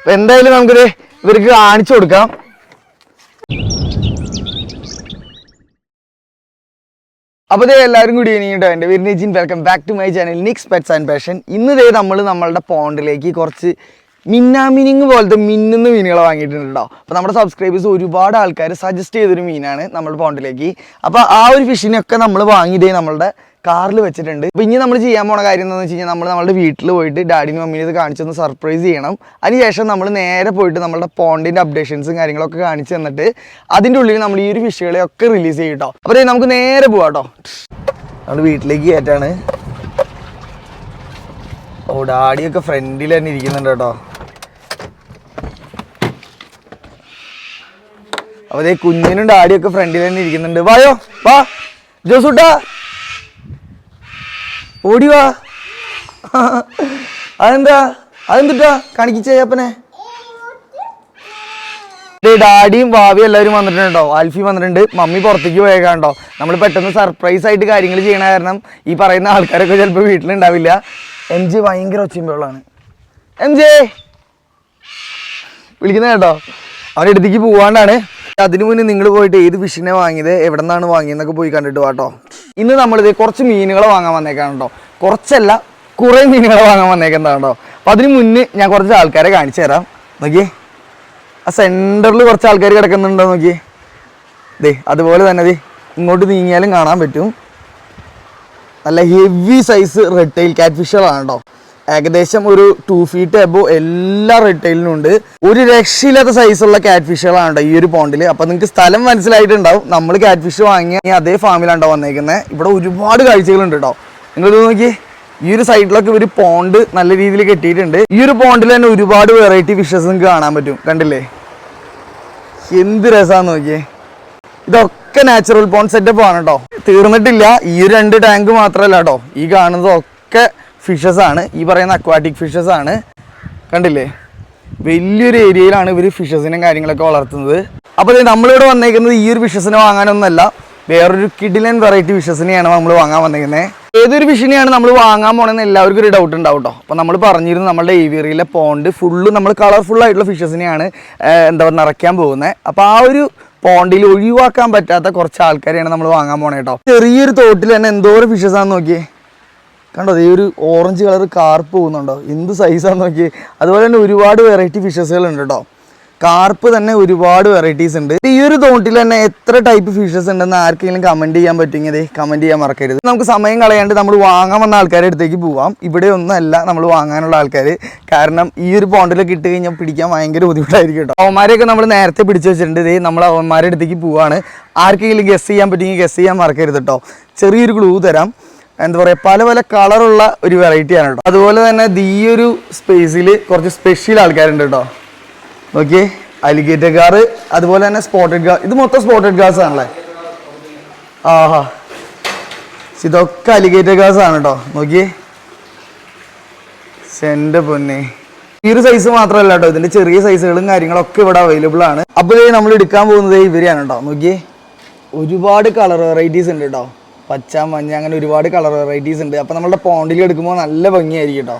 അപ്പൊ എന്തായാലും നമുക്കൊരു ഇവർക്ക് കാണിച്ചു കൊടുക്കാം. അപ്പോൾ ദേ എല്ലാവരും കൂടി ഇനിയുണ്ടോ എന്റെ Nijin. Welcome back to my channel Nix pets and passion ഇന്ന് ദേ നമ്മൾ നമ്മളുടെ പോണ്ടിലേക്ക് കുറച്ച് മിന്നാമിനിങ് പോലത്തെ മിന്നുന്ന മീനുകളെ വാങ്ങിയിട്ടുണ്ട് കേട്ടോ അപ്പോൾ നമ്മുടെ സബ്സ്ക്രൈബേഴ്സ് ഒരുപാട് ആൾക്കാർ സജസ്റ്റ് ചെയ്തൊരു മീനാണ് നമ്മുടെ പോണ്ടിലേക്ക് അപ്പോൾ ആ ഒരു ഫിഷിനെയൊക്കെ നമ്മൾ വാങ്ങിയതേ നമ്മളുടെ കാറിൽ വെച്ചിട്ടുണ്ട്. അപ്പോൾ ഇനി നമ്മൾ ചെയ്യാൻ പോണ കാര്യം എന്താണെന്ന് വെച്ച് കഴിഞ്ഞാൽ നമ്മൾ നമ്മുടെ വീട്ടിൽ പോയിട്ട് ഡാഡിനും മമ്മീനും ഇത് കാണിച്ചൊന്ന് സർപ്രൈസ് ചെയ്യണം. അതിനുശേഷം നമ്മൾ നേരെ പോയിട്ട് നമ്മുടെ പോണ്ടിന്റെ അപ്ഡേഷൻസും കാര്യങ്ങളൊക്കെ കാണിച്ചു തന്നിട്ട് അതിന്റെ ഉള്ളിൽ നമ്മൾ ഈ ഒരു ഫിഷുകളെ ഒക്കെ റിലീസ് ചെയ്യും കേട്ടോ അപ്പോൾ നമുക്ക് നേരെ പോവാം കേട്ടോ നമ്മൾ വീട്ടിലേക്ക് കയറ്റാണ് ഓ ഡാഡിയൊക്കെ ഫ്രണ്ടിൽ തന്നെ ഇരിക്കുന്നുണ്ട് കേട്ടോ അപ്പോൾ കുഞ്ഞിനും ഡാഡിയൊക്കെ ഫ്രണ്ടിൽ തന്നെ ഇരിക്കുന്നുണ്ട്. വായോ? വാ ജോസൂട്ടാ. ഓടി വാ അതെന്താ? അതെന്തിട്ടാ? കാണിക്കിച്ചേപ്പനെ ഡാഡിയും ഭാവിയും എല്ലാവരും വന്നിട്ടുണ്ടോ? ആൽഫി വന്നിട്ടുണ്ട്. മമ്മി പുറത്തേക്ക് പോയേക്കാണ്ടോ? നമ്മൾ പെട്ടെന്ന് സർപ്രൈസ് ആയിട്ട് കാര്യങ്ങൾ ചെയ്യണ കാരണം ഈ പറയുന്ന ആൾക്കാരൊക്കെ ചിലപ്പോൾ വീട്ടിലുണ്ടാവില്ല. എം ജെ ഭയങ്കര ഒച്ചയുമ്പോഴാണ് എം ജെ! വിളിക്കുന്ന കേട്ടോ? അവരുടെ അടുത്തേക്ക് പോവാണ്ടാണ്. അതിനു മുന്നേ നിങ്ങൾ പോയിട്ട് ഏത് ഫിഷിനെ വാങ്ങിയത്? എവിടെ നിന്നാണ് വാങ്ങിയതെന്നൊക്കെ പോയി കണ്ടിട്ട് വാട്ടോ ഇന്ന് നമ്മളിത് കുറച്ച് മീനുകൾ വാങ്ങാൻ വന്നേക്കാണ് കേട്ടോ കുറച്ചല്ല കുറേ മീനുകൾ വാങ്ങാൻ വന്നേക്കുന്നതാണ് കേട്ടോ അപ്പം അതിന് മുന്നേ ഞാൻ കുറച്ച് ആൾക്കാരെ കാണിച്ചു തരാം. നോക്കിയേ. ആ സെന്ററിൽ കുറച്ച് ആൾക്കാർ കിടക്കുന്നുണ്ടോ നോക്കിയേ. ദേ അതുപോലെ തന്നെ ദേ ഇങ്ങോട്ട് നീങ്ങിയാലും കാണാൻ പറ്റും. നല്ല ഹെവി സൈസ് റെഡ് ടൈൽ കാറ്റ് ഫിഷുകളാണ് കേട്ടോ ഏകദേശം ഒരു ടു ഫീറ്റ് എബോ എല്ലാ റെഡ് ഉണ്ട്. ഒരു രക്ഷയില്ലാത്ത സൈസുള്ള കാറ്റ് ഫിഷുകളാണ് ഈ ഒരു പോണ്ടിൽ അപ്പൊ നിങ്ങൾക്ക് സ്ഥലം മനസ്സിലായിട്ടുണ്ടാവും. നമ്മൾ കാറ്റ് ഫിഷ് വാങ്ങിയ അതേ ഫാമിലാണ്ടോ വന്നേക്കുന്നത് ഇവിടെ ഒരുപാട് കാഴ്ചകളുണ്ട് കേട്ടോ നിങ്ങൾ നോക്കി. ഈ ഒരു സൈഡിലൊക്കെ ഒരു പോണ്ട് നല്ല രീതിയിൽ കെട്ടിയിട്ടുണ്ട്. ഈ ഒരു പോണ്ടിൽ തന്നെ ഒരുപാട് വെറൈറ്റി ഫിഷസ് നിങ്ങൾക്ക് കാണാൻ പറ്റും. കണ്ടില്ലേ? എന്ത് രസമാണെന്ന് നോക്കിയേ. ഇതൊക്കെ നാച്ചുറൽ പോണ്ട് സെറ്റപ്പ് ആണ് കേട്ടോ തീർന്നിട്ടില്ല. ഈ രണ്ട് ടാങ്ക് മാത്രമല്ല കേട്ടോ ഈ കാണുന്നതൊക്കെ ഫിഷസ് ആണ്. ഈ പറയുന്ന അക്വാറ്റിക് ഫിഷസ് ആണ്. കണ്ടില്ലേ? വലിയൊരു ഏരിയയിലാണ് ഇവർ ഫിഷസിനും കാര്യങ്ങളൊക്കെ വളർത്തുന്നത്. അപ്പോൾ നമ്മളിവിടെ വന്നേക്കുന്നത് ഈ ഒരു ഫിഷസിനെ വാങ്ങാനൊന്നല്ല. വേറൊരു കിഡിലൻ വെറൈറ്റി ഫിഷസിനെയാണ് നമ്മൾ വാങ്ങാൻ വന്നേക്കുന്നത് ഏതൊരു ഫിഷിനെയാണ് നമ്മൾ വാങ്ങാൻ പോണെന്ന് എല്ലാവർക്കും ഒരു ഡൗട്ട് ഉണ്ടാവും കേട്ടോ അപ്പോൾ നമ്മൾ പറഞ്ഞിരുന്നു നമ്മുടെ ഏവിയറിയിലെ പോണ്ട് ഫുള്ള് നമ്മൾ കളർഫുൾ ആയിട്ടുള്ള ഫിഷസിനെയാണ് എന്താ പറയുക നിറയ്ക്കാൻ പോകുന്നത് അപ്പോൾ ആ ഒരു പോണ്ടിൽ ഒഴിവാക്കാൻ പറ്റാത്ത കുറച്ച് ആൾക്കാരെയാണ് നമ്മൾ വാങ്ങാൻ പോണേ കേട്ടോ ചെറിയൊരു തോട്ടിൽ തന്നെ എന്തോരം ഫിഷസ് ആണെന്ന് നോക്കിയേ. കണ്ടോ ഈ ഒരു ഓറഞ്ച് കളർ കാർപ്പ് പോകുന്നുണ്ടോ? എന്ത് സൈസാന്ന് നോക്കി അതുപോലെ തന്നെ ഒരുപാട് വെറൈറ്റി ഫിഷസുകൾ ഉണ്ട് കേട്ടോ. കാർപ്പ് തന്നെ ഒരുപാട് വെറൈറ്റീസ് ഉണ്ട്. ഈ ഒരു തോട്ടിൽ തന്നെ എത്ര ടൈപ്പ് ഫിഷസ് ഉണ്ടെന്ന് ആർക്കെങ്കിലും കമന്റ് ചെയ്യാൻ പറ്റുമെങ്കിൽ കമന്റ് ചെയ്യാൻ മറക്കരുത്. നമുക്ക് സമയം കളയാണ്ട് നമ്മൾ വാങ്ങാൻ വന്ന ആൾക്കാരുടെ അടുത്തേക്ക് പോവാം. ഇവിടെ ഒന്നല്ല നമ്മൾ വാങ്ങാനുള്ള ആൾക്കാർ. കാരണം ഈ ഒരു പോണ്ടിലൊക്കെ ഇട്ട് കഴിഞ്ഞാൽ പിടിക്കാൻ ഭയങ്കര ബുദ്ധിമുട്ടായിരിക്കും കേട്ടോ. അവന്മാരെയൊക്കെ നമ്മൾ നേരത്തെ പിടിച്ചു വെച്ചിട്ടുണ്ട്. ഇതേ നമ്മൾ അവന്മാരുടെ അടുത്തേക്ക് പോവാണ്. ആർക്കെങ്കിലും ഗസ് ചെയ്യാൻ പറ്റുമെങ്കിൽ ഗസ് ചെയ്യാൻ മറക്കരുത് കേട്ടോ. ചെറിയൊരു ക്ലൂ തരാം. എന്താ പറയുക പല പല കളറുള്ള ഒരു വെറൈറ്റി ആണ് കേട്ടോ അതുപോലെ തന്നെ ഈ ഒരു സ്പേസിൽ കുറച്ച് സ്പെഷ്യൽ ആൾക്കാരുണ്ട് കേട്ടോ നോക്കിയേ അലിഗേറ്റർ കാർ അതുപോലെ തന്നെ സ്പോട്ടഡ് കാർ ഇത് മൊത്തം സ്പോട്ടഡ് ഗാസ് ആണല്ലേ? ആഹാ. ഇതൊക്കെ അലിഗേറ്റർ ഗാസ് ആണ് കേട്ടോ നോക്കിയേ. എന്റെ പൊന്നെ. ഈ ഒരു സൈസ് മാത്രമല്ല കേട്ടോ ഇതിന്റെ ചെറിയ സൈസുകളും കാര്യങ്ങളൊക്കെ ഇവിടെ അവൈലബിൾ ആണ്. അപ്പോൾ നമ്മൾ എടുക്കാൻ പോകുന്നത് ഇവരെയാണ് കേട്ടോ നോക്കിയേ. ഒരുപാട് കളർ വെറൈറ്റീസ് ഉണ്ട് കേട്ടോ പച്ച മഞ്ഞ അങ്ങനെ ഒരുപാട് കളർ വെറൈറ്റീസ് ഉണ്ട്. അപ്പോൾ നമ്മളുടെ പോണ്ടിൽ എടുക്കുമ്പോൾ നല്ല ഭംഗിയായിരിക്കും കേട്ടോ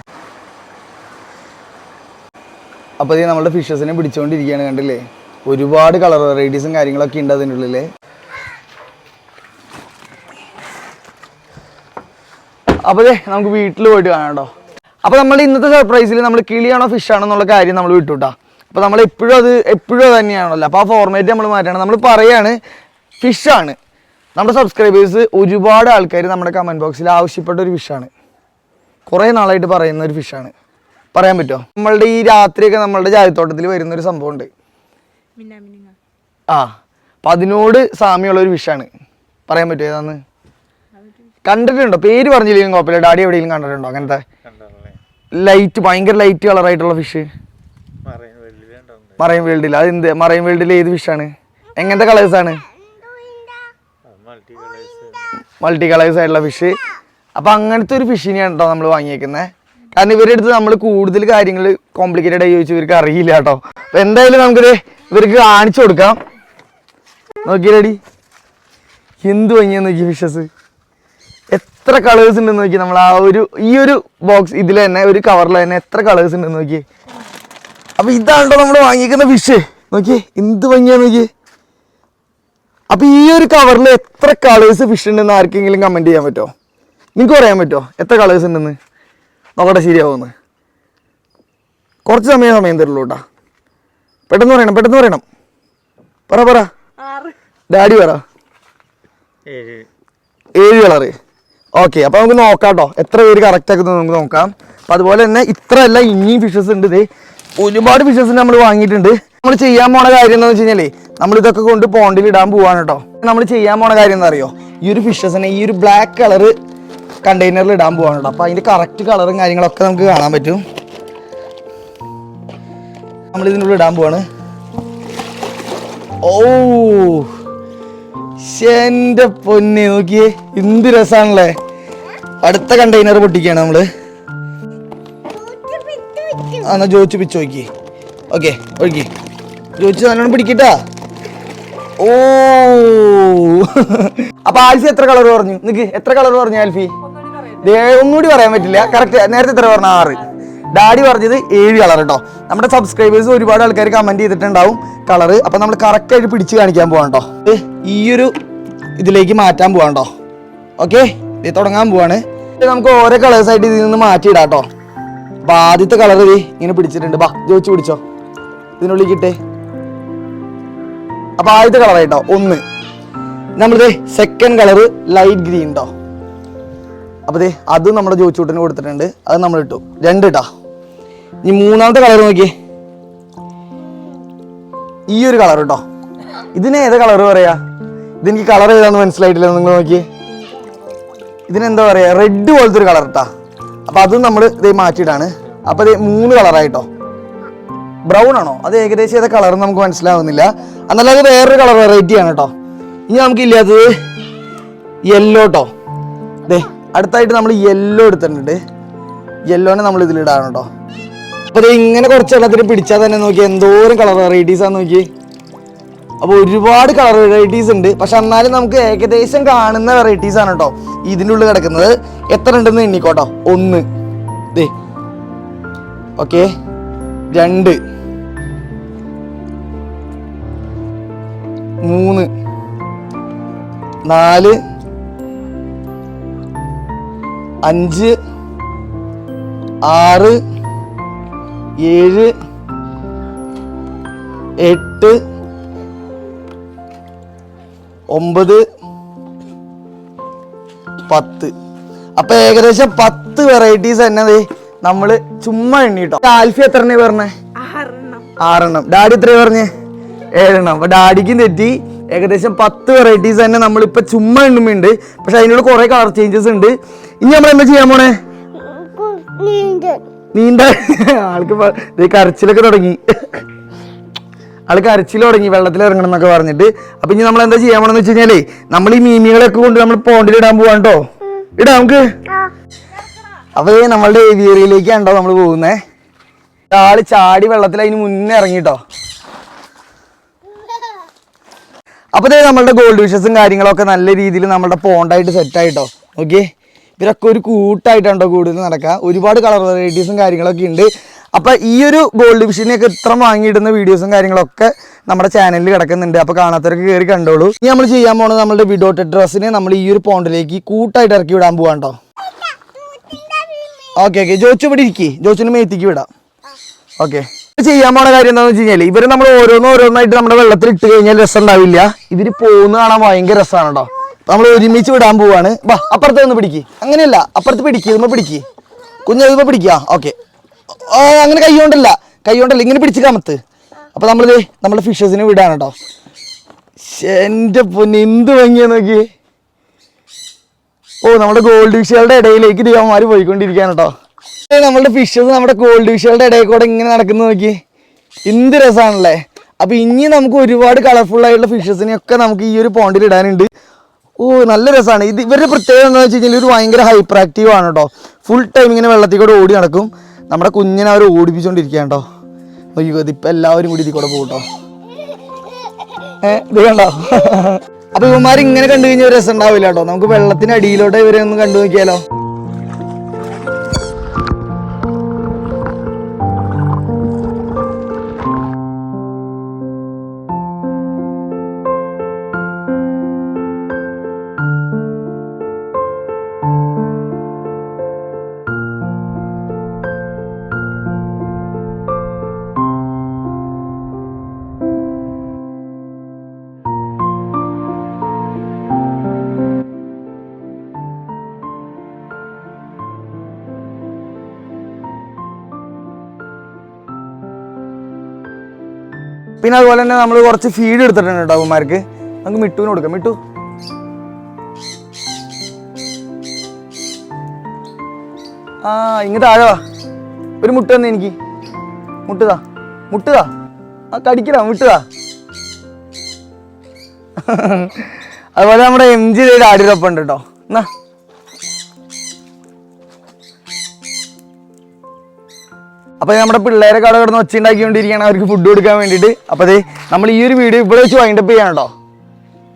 അപ്പോൾ ഇത് നമ്മുടെ ഫിഷസിനെ പിടിച്ചുകൊണ്ടിരിക്കുകയാണ് കണ്ടില്ലേ? ഒരുപാട് കളർ വെറൈറ്റീസും കാര്യങ്ങളൊക്കെ ഉണ്ട് അതിന്റെ ഉള്ളിൽ. അപ്പോൾ നമുക്ക് വീട്ടിൽ പോയിട്ട് കാണാം കേട്ടോ അപ്പോൾ നമ്മൾ ഇന്നത്തെ സർപ്രൈസിൽ നമ്മൾ കിളിയാണോ ഫിഷ് ആണോ എന്നുള്ള കാര്യം നമ്മൾ വിട്ടുട്ടാ അപ്പോൾ നമ്മൾ എപ്പോഴും അത് എപ്പോഴും തന്നെയാണല്ലോ. അപ്പോൾ ആ ഫോർമാറ്റ് നമ്മൾ മാറ്റണം. നമ്മൾ പറയാണ് ഫിഷാണ് നമ്മുടെ സബ്സ്ക്രൈബേഴ്സ് ഒരുപാട് ആൾക്കാർ നമ്മുടെ കമന്റ് ബോക്സിൽ ആവശ്യപ്പെട്ട ഒരു ഫിഷാണ് കുറേ നാളായിട്ട് പറയുന്ന ഒരു ഫിഷാണ് പറയാൻ പറ്റുമോ നമ്മളുടെ ഈ രാത്രിയൊക്കെ നമ്മളുടെ ജാതിത്തോട്ടത്തിൽ വരുന്ന ഒരു സംഭവമുണ്ട്. മിന്നാമിനുങ്ങ. ആ അപ്പം അതിനോട് സാമ്യമുള്ള ഒരു ഫിഷാണ് പറയാൻ പറ്റുമോ ഏതാന്ന്? കണ്ടിട്ടുണ്ടോ? പേര് പറഞ്ഞില്ലെങ്കിലും കുഴപ്പമില്ല. ഡാഡി എവിടെയെങ്കിലും കണ്ടിട്ടുണ്ടോ അങ്ങനത്തെ? ലൈറ്റ് ഭയങ്കര ലൈറ്റ് കളറായിട്ടുള്ള ഫിഷ് മറൈൻ വേൾഡിൽ അത് എന്ത് മറൈൻ വേൾഡിൽ ഏത് ഫിഷാണ് എങ്ങനത്തെ കളേഴ്സാണ് ആണ്? മൾട്ടി കളേഴ്സ് ആയിട്ടുള്ള ഫിഷ് അപ്പോൾ അങ്ങനത്തെ ഒരു ഫിഷിനെയാണ് കേട്ടോ നമ്മൾ വാങ്ങിയേക്കുന്നത് കാരണം ഇവരുടെ അടുത്ത് നമ്മൾ കൂടുതൽ കാര്യങ്ങൾ കോംപ്ലിക്കേറ്റഡ് ആയി ചോദിച്ചു ഇവർക്ക് അറിയില്ല കേട്ടോ അപ്പോൾ എന്തായാലും നമുക്കിത് ഇവർക്ക് കാണിച്ചു കൊടുക്കാം. നോക്കിയടി എന്ത് ഭംഗിയാന്ന് നോക്കി ഫിഷസ് എത്ര കളേഴ്സ് ഉണ്ടെന്ന് നോക്കി നമ്മൾ ആ ഒരു ഈ ഒരു ബോക്സ് ഇതിൽ തന്നെ ഒരു കവറിൽ തന്നെ എത്ര കളേഴ്സ് ഉണ്ടെന്ന് നോക്കി അപ്പൊ ഇതാണോ നമ്മൾ വാങ്ങിക്കുന്ന ഫിഷ് നോക്കിയേ എന്ത് ഭംഗിയാ നോക്കിയേ. അപ്പൊ ഈ ഒരു കവറിൽ എത്ര കളേഴ്സ് ഫിഷ് ഉണ്ടെന്ന് ആർക്കെങ്കിലും കമന്റ് ചെയ്യാൻ പറ്റുമോ നിങ്ങൾക്ക് പറയാൻ പറ്റുമോ എത്ര കളേഴ്സ് ഉണ്ടെന്ന്? നോക്കട്ടെ ശരിയാവുമെന്ന്. കുറച്ച് സമയം സമയം തരുള്ളൂ കേട്ടാ പെട്ടെന്ന് പറയണം പെട്ടെന്ന് പറയണം. പറ പറ. ഡാഡി പറ. ഏഴ്. ഏഴ് കളറ് ഓക്കെ അപ്പൊ നമുക്ക് നോക്കാം കേട്ടോ എത്ര പേര് കറക്റ്റ് ആക്കുന്നത് നമുക്ക് നോക്കാം. അപ്പൊ അതുപോലെ തന്നെ ഇത്ര എല്ലാം ഇനിയും ഫിഷസ് ഉണ്ട് ദേ. ഒരുപാട് ഫിഷസ് നമ്മൾ വാങ്ങിയിട്ടുണ്ട്. നമ്മൾ ചെയ്യാൻ പോണ കാര്യം എന്താണെന്ന് വെച്ച് കഴിഞ്ഞാലേ നമ്മൾ ഇതൊക്കെ കൊണ്ട് പോണ്ടിൽ ഇടാൻ പോവാണ് കേട്ടോ നമ്മൾ ചെയ്യാൻ പോണ കാര്യം എന്താ അറിയോ? ഈ ഒരു ഫിഷസിനെ ഈ ഒരു ബ്ലാക്ക് കളർ കണ്ടെയ്നറിൽ ഇടാൻ പോവാണ് കേട്ടോ അപ്പൊ അതിന്റെ കറക്റ്റ് കളറും കാര്യങ്ങളൊക്കെ നമുക്ക് കാണാൻ പറ്റും. നമ്മൾ ഇതിനുള്ളിൽ ഇടാൻ പോവാണ്. ഓ എന്റെ പൊന്നെ നോക്കിയേ. എന്ത് രസാണല്ലേ? അടുത്ത കണ്ടെയ്നർ പൊട്ടിക്കാണ് നമ്മൾ. എന്നാ ജോയിച്ച് പിച്ച് നോക്കി. ഓക്കെ ഒഴുക്കി ജോയിച്ച് നല്ലോണം പിടിക്കട്ടാ. ഓ. അപ്പൊ ആൽഫി എത്ര കളർ പറഞ്ഞു? നിക്ക് എത്ര കളർ പറഞ്ഞു ആൽഫി? ഒന്നുകൂടി പറയാൻ പറ്റില്ല. കറക്റ്റ് നേരത്തെ എത്ര പറഞ്ഞ? ആറ്. ഡാഡി പറഞ്ഞത് ഏഴ് കളർ കേട്ടോ നമ്മുടെ സബ്സ്ക്രൈബേഴ്സ് ഒരുപാട് ആൾക്കാർ കമന്റ് ചെയ്തിട്ടുണ്ടാവും കളർ അപ്പൊ നമ്മൾ കറക്റ്റ് ആയിട്ട് പിടിച്ച് കാണിക്കാൻ പോവാണ് കേട്ടോ ഈ ഒരു ഇതിലേക്ക് മാറ്റാൻ പോവാണ് കേട്ടോ ഓക്കെ ഇത് തുടങ്ങാൻ പോവാണ്. നമുക്ക് ഓരോ കളേഴ്സ് ആയിട്ട് ഇതിൽ നിന്ന് മാറ്റിയിടാം കേട്ടോ ആദ്യത്തെ കളർ വേ ഇങ്ങനെ പിടിച്ചിട്ടുണ്ട്. ബാ ജോയിച്ച് പിടിച്ചോ. ഇതിനുള്ളിൽ കിട്ടേ അപ്പൊ ആദ്യത്തെ കളർ ആയിട്ടോ ഒന്ന്. നമ്മളിത് സെക്കൻഡ് കളർ ലൈറ്റ് ഗ്രീൻ കേട്ടോ അപ്പൊ ദേ അതും നമ്മുടെ ജോച്ചൂട്ടിന് കൊടുത്തിട്ടുണ്ട്. അത് നമ്മൾ ഇട്ടു. രണ്ട് ഇട്ടാ ഇനി മൂന്നാമത്തെ കളർ നോക്കിയേ. ഈ ഒരു കളർ കേട്ടോ ഇതിന് ഏതാ കളർ പറയാ? ഇതെനിക്ക് കളർ ഏതാന്ന് മനസ്സിലായിട്ടില്ല. നിങ്ങൾ നോക്കിയേ. ഇതിനെന്താ പറയാ? റെഡ് പോലത്തെ ഒരു കളർ ഇട്ടാ അപ്പൊ അതും നമ്മൾ ഇതേ മാറ്റിയിട്ടാണ് അപ്പൊ ഇത് മൂന്ന് കളറായിട്ടോ ബ്രൗൺ ആണോ? അത് ഏകദേശം ഏതാ കളർ നമുക്ക് മനസ്സിലാവുന്നില്ല. എന്നാലും അത് വേറൊരു കളർ വെറൈറ്റി ആണ് കേട്ടോ ഇനി നമുക്ക് ഇല്ലാത്തത് യെല്ലോ കേട്ടോ ദേ അടുത്തായിട്ട് നമ്മൾ യെല്ലോ എടുത്തിട്ടുണ്ട്. യെല്ലോനെ നമ്മൾ ഇതിലിടാണ് കേട്ടോ അപ്പൊ ദേ ഇങ്ങനെ കുറച്ച് എല്ലാത്തിനും പിടിച്ചാൽ തന്നെ നോക്കി എന്തോരം കളർ വെറൈറ്റീസ് ആണ് നോക്കി അപ്പൊ ഒരുപാട് കളർ വെറൈറ്റീസ് ഉണ്ട്. പക്ഷെ എന്നാലും നമുക്ക് ഏകദേശം കാണുന്ന വെറൈറ്റീസ് ആണ് കേട്ടോ ഇതിന്റെ ഉള്ളിൽ കിടക്കുന്നത്. എത്ര ഉണ്ടെന്ന് എണ്ണിക്കോട്ടോ? ഒന്ന്. ദേ. ഓക്കെ. രണ്ട്. മൂന്ന്. നാല്. അഞ്ച്. ആറ്. ഏഴ്. എട്ട്. ഒമ്പത് പത്ത്. അപ്പൊ ഏകദേശം പത്ത് വെറൈറ്റീസ് തന്നെ നമ്മൾ ചുമ്മാ എണ്ണിട്ടോ. ആൽഫി എത്ര എണ്ണ പറഞ്ഞേ? ആറെണ്ണം. ഡാഡി എത്ര പറഞ്ഞേ? ഏഴെണ്ണം. അപ്പൊ ഡാഡിക്കും തെറ്റി. ഏകദേശം പത്ത് വെറൈറ്റീസ് തന്നെ നമ്മളിപ്പോ ചുമ്മാ എണ്ണുമുണ്ട് പക്ഷെ അതിനോട് കുറെ കളർ ചേഞ്ചസ് ഉണ്ട്. ഇനി നമ്മൾ എന്താ ചെയ്യാൻ പോണേ? നീണ്ട ആൾക്ക് കരച്ചിലൊക്കെ തുടങ്ങി. ആൾ കരച്ചിൽ തുടങ്ങി വെള്ളത്തിൽ ഇറങ്ങണം എന്നൊക്കെ പറഞ്ഞിട്ട്. അപ്പൊ ഇനി നമ്മൾ എന്താ ചെയ്യാൻ പോണെന്ന് വെച്ച് കഴിഞ്ഞാലേ നമ്മൾ ഈ മീമികളൊക്കെ കൊണ്ട് നമ്മൾ പോണ്ടിൽ ഇടാൻ പോവാൻ കേട്ടോ ഇടാം നമുക്ക്. അപ്പൊ നമ്മളുടെ ഏവിയറിയിലേക്കാണോ നമ്മൾ പോകുന്നേ. ആൾ ചാടി വെള്ളത്തിൽ അതിന് മുന്നേ ഇറങ്ങിട്ടോ. അപ്പൊ അപ്പോൾ നമ്മളുടെ ഗോൾഡ് വിഷസും കാര്യങ്ങളൊക്കെ നല്ല രീതിയിൽ നമ്മളുടെ പോണ്ടായിട്ട് സെറ്റ് ആയിട്ടോ. ഓക്കെ ഇവരൊക്കെ ഒരു കൂട്ടായിട്ടാണോ കൂടുതൽ നടക്കുക ഒരുപാട് കളർ വെറൈറ്റീസും കാര്യങ്ങളൊക്കെ ഉണ്ട്. അപ്പൊ ഈ ഒരു ഗോൾഡ് ഫിഷിനെയൊക്കെ ഇത്ര വാങ്ങിയിടുന്ന വീഡിയോസും കാര്യങ്ങളൊക്കെ നമ്മുടെ ചാനലിൽ കിടക്കുന്നുണ്ട്. അപ്പോൾ കാണാത്തവർക്ക് കയറി കണ്ടോളൂ. ഇനി നമ്മൾ ചെയ്യാൻ പോകുന്നത് നമ്മുടെ വിഡോട്ട് ഡ്രസ്സിനെ നമ്മൾ ഈ ഒരു പോണ്ടിലേക്ക് കൂട്ടായിട്ട് ഇറക്കി വിടാൻ പോവാണ്ടോ ഓക്കെ ഓക്കെ ജോച്ചു ഇവിടെ ഇരിക്കി. ജോച്ചിന് മേത്തിക്ക് വിടാം. ഓക്കെ ചെയ്യാൻ പോണ കാര്യം എന്താണെന്ന് വെച്ച് കഴിഞ്ഞാൽ ഇവർ നമ്മൾ ഓരോന്ന് ഓരോന്നായിട്ട് നമ്മുടെ വെള്ളത്തിൽ ഇട്ട് കഴിഞ്ഞാൽ രസം ഉണ്ടാവില്ല. ഇവർ പോകുന്ന കാണാൻ ഭയങ്കര രസമാണ് കേട്ടോ നമ്മൾ ഒരുമിച്ച് വിടാൻ പോവാണ്. വാ അപ്പുറത്ത് ഒന്ന് പിടിക്ക്. അങ്ങനെയല്ല അപ്പുറത്ത് പിടിക്ക്. ഇതുമ്പോ പിടിക്ക്. കുഞ്ഞ് ഇതുമ്പോ പിടിക്കുക ഓക്കെ അങ്ങനെ കൈ കൊണ്ടല്ല കൈ കൊണ്ടല്ല ഇങ്ങനെ പിടിച്ച് കമത്ത്. അപ്പൊ നമ്മളിത് നമ്മുടെ ഫിഷസിനെ വിടാണ് കേട്ടോ എന്റെ പൊന്ന് എന്ത് ഭംഗിയാ നോക്കി. ഓ നമ്മുടെ ഗോൾഡ് ഫിഷുകളുടെ ഇടയിലേക്ക് ദൈവന്മാര് പോയിക്കൊണ്ടിരിക്കുകയാണ് കേട്ടോ നമ്മുടെ ഫിഷസ് നമ്മുടെ ഗോൾഡ് ഫിഷുകളുടെ ഇടയിൽ കൂടെ ഇങ്ങനെ നടക്കുന്ന നോക്കി. എന്ത് രസമാണല്ലേ അപ്പൊ ഇനി നമുക്ക് ഒരുപാട് കളർഫുൾ ആയിട്ടുള്ള ഫിഷേഴ്സിനെ ഒക്കെ നമുക്ക് ഈ ഒരു പോണ്ടിൽ ഇടാനുണ്ട്. ഓ നല്ല രസമാണ് ഇത് ഇവരുടെ പ്രത്യേകത എന്താണെന്ന് വെച്ച് കഴിഞ്ഞാൽ ഒരു ഭയങ്കര ഹൈപ്പർ ആക്റ്റീവ് ആണ് കേട്ടോ ഫുൾ ടൈം ഇങ്ങനെ വെള്ളത്തിൽ കൂടെ ഓടി നടക്കും. നമ്മുടെ കുഞ്ഞിനെ അവർ ഓടിപ്പിച്ചോണ്ടിരിക്കണ്ടോ കേട്ടോ നോക്കിക്കോ ഇതിപ്പോ എല്ലാവരും കൂടി ഇതിൽ കൂടെ പോകും ഏഹ് ഇത് കണ്ടോ? അപ്പൊ ഇവന്മാർ ഇങ്ങനെ കണ്ടു കഴിഞ്ഞാൽ രസം ഉണ്ടാവില്ല കേട്ടോ നമുക്ക് വെള്ളത്തിന് അടിയിലോട്ട് ഇവരെ ഒന്ന് കണ്ടു നോക്കിയാലോ? പിന്നെ അതുപോലെ തന്നെ നമ്മൾ കുറച്ച് ഫീഡ് എടുത്തിട്ടുണ്ട് കേട്ടോ അവന്മാർക്ക്. നമുക്ക് മിട്ടുവിന് കൊടുക്കാം. മിട്ടു. ആ ഇങ്ങ് താഴെ വാ. ഒരു മുട്ട തന്നെ എനിക്ക്. മുട്ടുതാ മുട്ടുതാ ആ കടിക്കടാ മുട്ടുതാ അതുപോലെ നമ്മുടെ എം ജി ആടിയൊപ്പം ഉണ്ട് കേട്ടോ എന്നാ? അപ്പൊ നമ്മുടെ പിള്ളേരെ കട കിടന്ന് ഒച്ച ഉണ്ടാക്കിക്കൊണ്ടിരിക്കുകയാണ് അവർക്ക് ഫുഡ് കൊടുക്കാൻ വേണ്ടിട്ട് അപ്പൊ അതെ നമ്മൾ ഈ ഒരു വീഡിയോ ഇവിടെ വെച്ച് വൈൻഡപ്പ് ചെയ്യാണ് കേട്ടോ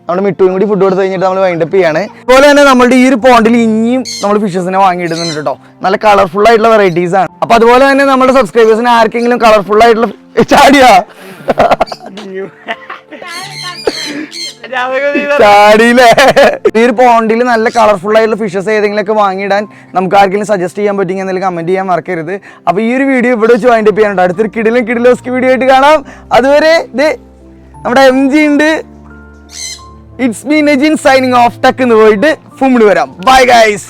നമ്മുടെ മിട്ടുവും കൂടി ഫുഡ് കൊടുത്ത് കഴിഞ്ഞിട്ട് നമ്മൾ വൈൻഡപ്പ് ചെയ്യാണ്. അതുപോലെ തന്നെ നമ്മുടെ ഈ ഒരു പോണ്ടിൽ ഇനിയും നമ്മൾ ഫിഷസിനെ വാങ്ങിയിടുന്നുണ്ട് കേട്ടോ നല്ല കളർഫുൾ ആയിട്ടുള്ള വെറൈറ്റീസ് ആണ്. അപ്പൊ അതുപോലെ തന്നെ നമ്മുടെ സബ്സ്ക്രൈബേഴ്സിന് ആർക്കെങ്കിലും കളർഫുൾ ആയിട്ടുള്ള ചാടിയാ? ചാടിയില്ലേ ഈ ഒരു പോണ്ടിൽ നല്ല കളർഫുൾ ആയിട്ടുള്ള ഫിഷസ് ഏതെങ്കിലും ഒക്കെ വാങ്ങിയിടാൻ നമുക്ക് ആർക്കെങ്കിലും സജസ്റ്റ് ചെയ്യാൻ പറ്റുമെങ്കിൽ എന്തെങ്കിലും കമന്റ് ചെയ്യാൻ മറക്കരുത്. അപ്പൊ ഈ ഒരു വീഡിയോ ഇവിടെ വെച്ച് വൈൻഡപ്പ് ചെയ്യാനുണ്ട്. അടുത്തൊരു കിടിലും കിടിലോസ്കി വീഡിയോ ആയിട്ട് കാണാം. അതുവരെ ഇത് നമ്മുടെ എം ജി ഉണ്ട്. It's me Najin signing off ടക്ക് എന്ന് പോയിട്ട് ഫുമിഡ് വരാം. Bye guys